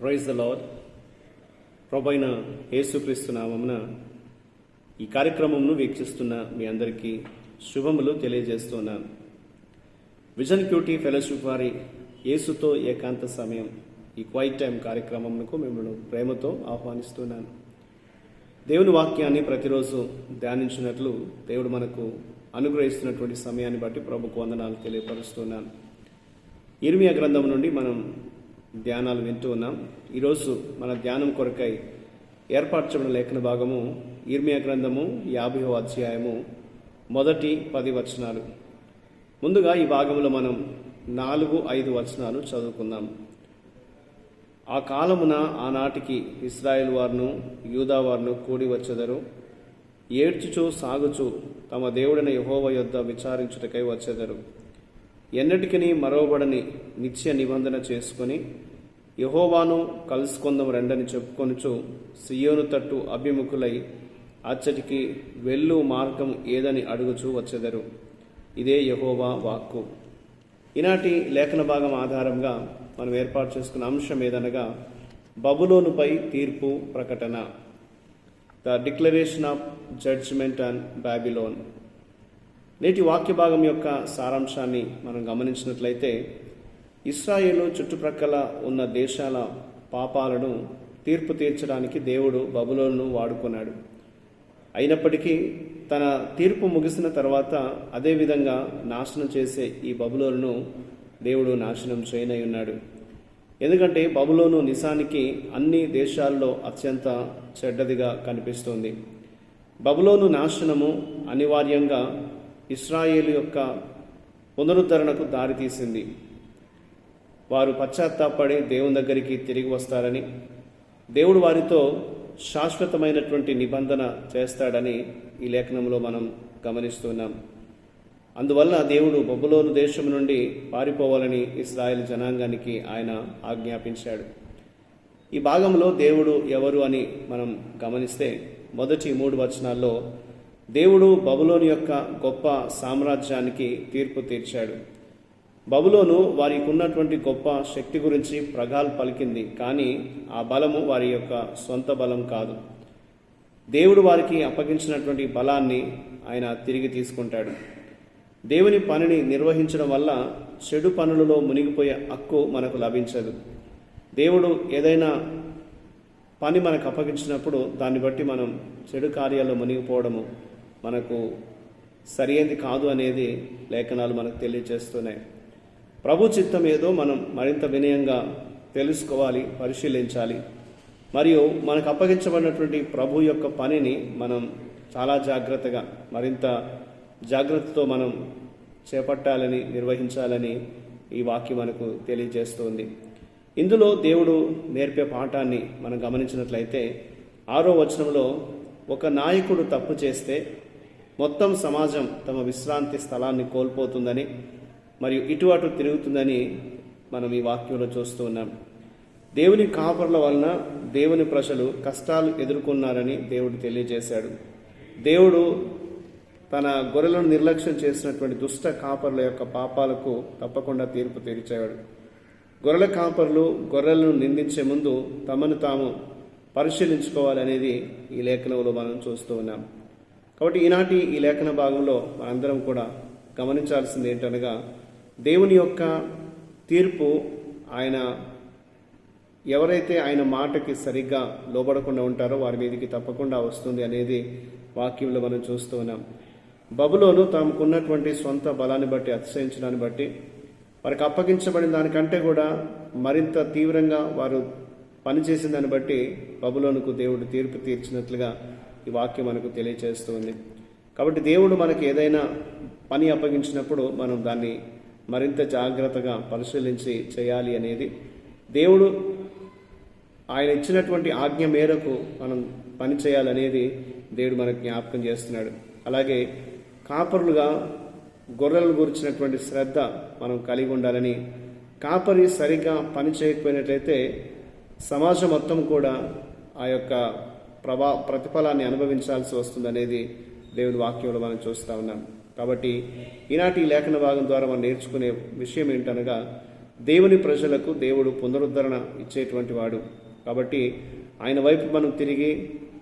Praise the lord ప్రభైన యేసుక్రీస్తు నామమున ఈ కార్యక్రమంను వీక్షిస్తున్న మీ అందరికీ శుభములు తెలియజేస్తున్నాను. విజన్ క్యూటీ ఫెలోషిప్ వారి యేసుతో ఏకాంత సమయం ఈ క్వైట్ టైం కార్యక్రమంకు మిమ్మల్ని ప్రేమతో ఆహ్వానిస్తున్నాను. దేవుని వాక్యాన్ని ప్రతిరోజు ధ్యానించినట్లు దేవుడు మనకు అనుగ్రహిస్తున్నటువంటి సమయాన్ని బట్టి ప్రభుకు వందనాలు తెలియపరుస్తున్నాను. ఇర్మియా గ్రంథం నుండి మనం ధ్యానాలు వింటూ ఉన్నాం. ఈరోజు మన ధ్యానం కొరకై ఏర్పరచబడిన లేఖన భాగము ఇర్మియా గ్రంథము యాభైవ అధ్యాయము మొదటి పది వచనాలు. ముందుగా ఈ భాగంలో మనం నాలుగు ఐదు వచనాలు చదువుకుందాం. ఆ కాలమున ఆనాటికి ఇస్రాయేల్ వారును యూదావారును కూడి వచ్చెదరు. ఏడ్చుచు సాగుచు తమ దేవుడైన యహోవ యొద్ద విచారించుటకై వచ్చెదరు. ఎన్నటికని మరవబడని నిత్య నిబంధన చేసుకొని యహోవాను కలుసుకుందాం రండని చెప్పుకొనుచు సియోను తట్టు అభిముఖులై అచ్చటికి వెళ్ళు మార్గం ఏదని అడుగుచూ వచ్చెదరు. ఇదే యహోవా వాక్కు. ఈనాటి లేఖన భాగం ఆధారంగా మనం ఏర్పాటు చేసుకున్న అంశం ఏదనగా బబులోనుపై తీర్పు ప్రకటన. The declaration of judgment and Babylon. నేటి వాక్య భాగం యొక్క సారాంశాన్ని మనం గమనించినట్లయితే ఇస్రాయేలు చుట్టుప్రక్కల ఉన్న దేశాల పాపాలను తీర్పు తీర్చడానికి దేవుడు బబులోను వాడుకున్నాడు. అయినప్పటికీ తన తీర్పు ముగిసిన తర్వాత అదేవిధంగా నాశనం చేసే ఈ బబులోను దేవుడు నాశనం చేయనై ఉన్నాడు. ఎందుకంటే బబులోను నిజానికి అన్ని దేశాల్లో అత్యంత చెడ్డదిగా కనిపిస్తుంది. బబులోను నాశనము అనివార్యంగా ఇస్రాయేలు యొక్క పునరుద్ధరణకు దారితీసింది వారు పశ్చాత్తాపడి దేవుని దగ్గరికి తిరిగి వస్తారని దేవుడు వారితో శాశ్వతమైనటువంటి నిబంధన చేస్తాడని ఈ లేఖనంలో మనం గమనిస్తున్నాం అందువల్ల దేవుడు బొబ్బులోను దేశం నుండి పారిపోవాలని ఇస్రాయల్ జనాంగానికి ఆయన ఆజ్ఞాపించాడు. ఈ భాగంలో దేవుడు ఎవరు అని మనం గమనిస్తే మొదటి మూడు వచనాల్లో దేవుడు బబులోని యొక్క గొప్ప సామ్రాజ్యానికి తీర్పు తీర్చాడు. బబులోను వారికి ఉన్నటువంటి గొప్ప శక్తి గురించి ప్రగాల్ పలికింది కానీ ఆ బలము వారి యొక్క సొంత బలం కాదు. దేవుడు వారికి అప్పగించినటువంటి బలాన్ని ఆయన తిరిగి తీసుకుంటాడు. దేవుని పనిని నిర్వహించడం వల్ల చెడు పనులలో మునిగిపోయే హక్కు మనకు లభించదు. దేవుడు ఏదైనా పని మనకు అప్పగించినప్పుడు దాన్ని బట్టి మనం చెడు కార్యాల్లో మునిగిపోవడము మనకు సరియైనది కాదు అనేది లేఖనాలు మనకు తెలియజేస్తున్నాయి. ప్రభు చిత్తం ఏదో మనం మరింత వినయంగా తెలుసుకోవాలి పరిశీలించాలి. మరియు మనకు అప్పగించబడినటువంటి ప్రభు యొక్క పనిని మనం చాలా జాగ్రత్తగా మరింత జాగ్రత్తతో మనం చేపట్టాలని నిర్వహించాలని ఈ వాక్యం మనకు తెలియజేస్తుంది. ఇందులో దేవుడు నేర్పే పాఠాన్ని మనం గమనించినట్లయితే ఆరో వచనంలో ఒక నాయకుడు తప్పు చేస్తే మొత్తం సమాజం తమ విశ్రాంతి స్థలాన్ని కోల్పోతుందని మరియు ఇటు అటు తిరుగుతుందని మనం ఈ వాక్యంలో చూస్తూ ఉన్నాం. దేవుని కాపర్ల వలన దేవుని ప్రజలు కష్టాలు ఎదుర్కొన్నారని దేవుడు తెలియజేశాడు. దేవుడు తన గొర్రెలను నిర్లక్ష్యం చేసినటువంటి దుష్ట కాపర్ల యొక్క పాపాలకు తప్పకుండా తీర్పు తీర్చేవాడు. గొర్రెల కాపర్లు గొర్రెలను నిందించే ముందు తమను తాము పరిశీలించుకోవాలనేది ఈ లేఖనంలో మనం చూస్తూ ఉన్నాం. కాబట్టి ఈనాటి ఈ లేఖన భాగంలో మనందరం కూడా గమనించాల్సింది ఏంటనగా దేవుని యొక్క తీర్పు ఆయన ఎవరైతే ఆయన మాటకి సరిగ్గా లోబడకుండా ఉంటారో వారి మీదకి తప్పకుండా వస్తుంది అనేది వాక్యంలో మనం చూస్తూ ఉన్నాం. బబులోను తమకున్నటువంటి సొంత బలాన్ని బట్టి అతిశయించడాన్ని బట్టి వారికి అప్పగించబడిన దానికంటే కూడా మరింత తీవ్రంగా వారు పనిచేసిన దాన్ని బట్టి బబులోనుకు దేవుడు తీర్పు తీర్చినట్లుగా ఈ వాక్యం మనకు తెలియజేస్తుంది కాబట్టి దేవుడు మనకి ఏదైనా పని అప్పగించినప్పుడు మనం దాన్ని మరింత జాగ్రత్తగా పరిశీలించి చేయాలి అనేది దేవుడు ఆయన ఇచ్చినటువంటి ఆజ్ఞ మేరకు మనం పని చేయాలనేది దేవుడు మనకు జ్ఞాపకం చేస్తున్నాడు. అలాగే కాపరులుగా గొర్రెలను గురించినటువంటి శ్రద్ధ మనం కలిగి ఉండాలని కాపరి సరిగ్గా పని చేయకపోయినట్లయితే సమాజం మొత్తం కూడా ఆ యొక్క ప్రభా ప్రతిఫలాన్ని అనుభవించాల్సి వస్తుందనేది దేవుని వాక్యంలో మనం చూస్తూ ఉన్నాం. కాబట్టి ఈనాటి లేఖన భాగం ద్వారా మనం నేర్చుకునే విషయం ఏంటనగా దేవుని ప్రజలకు దేవుడు పునరుద్ధరణ ఇచ్చేటువంటి వాడు. కాబట్టి ఆయన వైపు మనం తిరిగి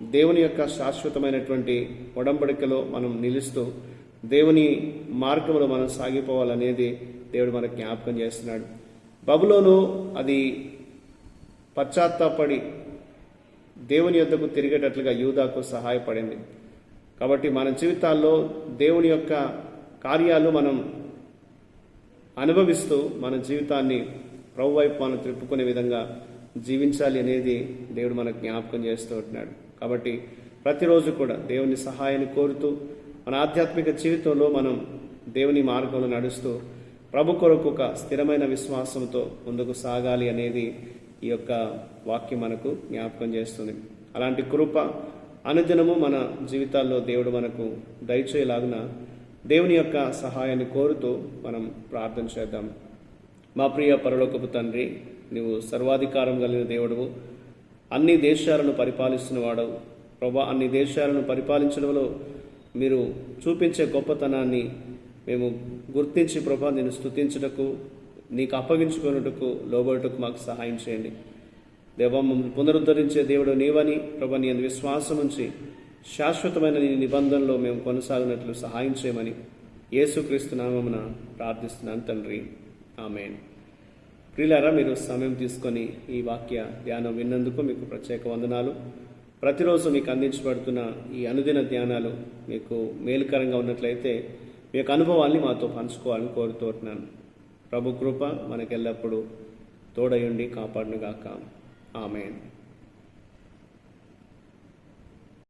దేవుని యొక్క శాశ్వతమైనటువంటి ఒడంబడికలో మనం నిలుస్తూ దేవుని మార్గంలో మనం సాగిపోవాలనేది దేవుడు మనకు జ్ఞాపకం చేస్తున్నాడు. బబులోను అది పశ్చాత్తాపడి దేవుని యొద్దకు తిరిగేటట్లుగా యూదాకు సహాయపడింది. కాబట్టి మన జీవితాల్లో దేవుని యొక్క కార్యాలు మనం అనుభవిస్తూ మన జీవితాన్ని ప్రభు వైపు మనం త్రిప్పుకునే విధంగా జీవించాలి అనేది దేవుడు మనకు జ్ఞాపకం చేస్తూ ఉంటున్నాడు. కాబట్టి ప్రతిరోజు కూడా దేవుని సహాయాన్ని కోరుతూ మన ఆధ్యాత్మిక జీవితంలో మనం దేవుని మార్గంలో నడుస్తూ ప్రభు కొరకు ఒక స్థిరమైన విశ్వాసంతో ముందుకు సాగాలి అనేది ఈ యొక్క వాక్యం మనకు జ్ఞాపకం చేస్తుంది. అలాంటి కృప అనుదినము మన జీవితాల్లో దేవుడు మనకు దయచేయలాగున దేవుని యొక్క సహాయాన్ని కోరుతూ మనం ప్రార్థన చేద్దాం. మా ప్రియ పరలోకపు తండ్రి నీవు సర్వాధికారం కలిగిన దేవుడు అన్ని దేశాలను పరిపాలిస్తున్నవాడు ప్రభా అన్ని దేశాలను పరిపాలించడంలో మీరు చూపించే గొప్పతనాన్ని మేము గుర్తించి ప్రభా నేను స్తుతించుటకు నీకు అప్పగించుకున్నట్టుకు లోబడుటకు మాకు సహాయం చేయండి. దేవ మమ్మల్ని పునరుద్ధరించే దేవుడు నీవని ప్రభా నీ అందు విశ్వాసం ఉంచి శాశ్వతమైన నీ నిబంధనలో మేము కొనసాగినట్లు సహాయం చేయమని యేసుక్రీస్తు నామమున ప్రార్థిస్తున్నాను తండ్రి. ఆమెన్. ప్రియులారా మీరు సమయం తీసుకొని ఈ వాక్య ధ్యానం విన్నందుకు మీకు ప్రత్యేక వందనాలు. ప్రతిరోజు మీకు అందించబడుతున్న ఈ అనుదిన ధ్యానాలు మీకు మేలుకరంగా ఉన్నట్లయితే మీ యొక్క అనుభవాల్ని మాతో పంచుకోవాలని కోరుతున్నాను ప్రభు కృప మనకెల్లప్పుడూ తోడయుండి కాపాడునుగాక. ఆమె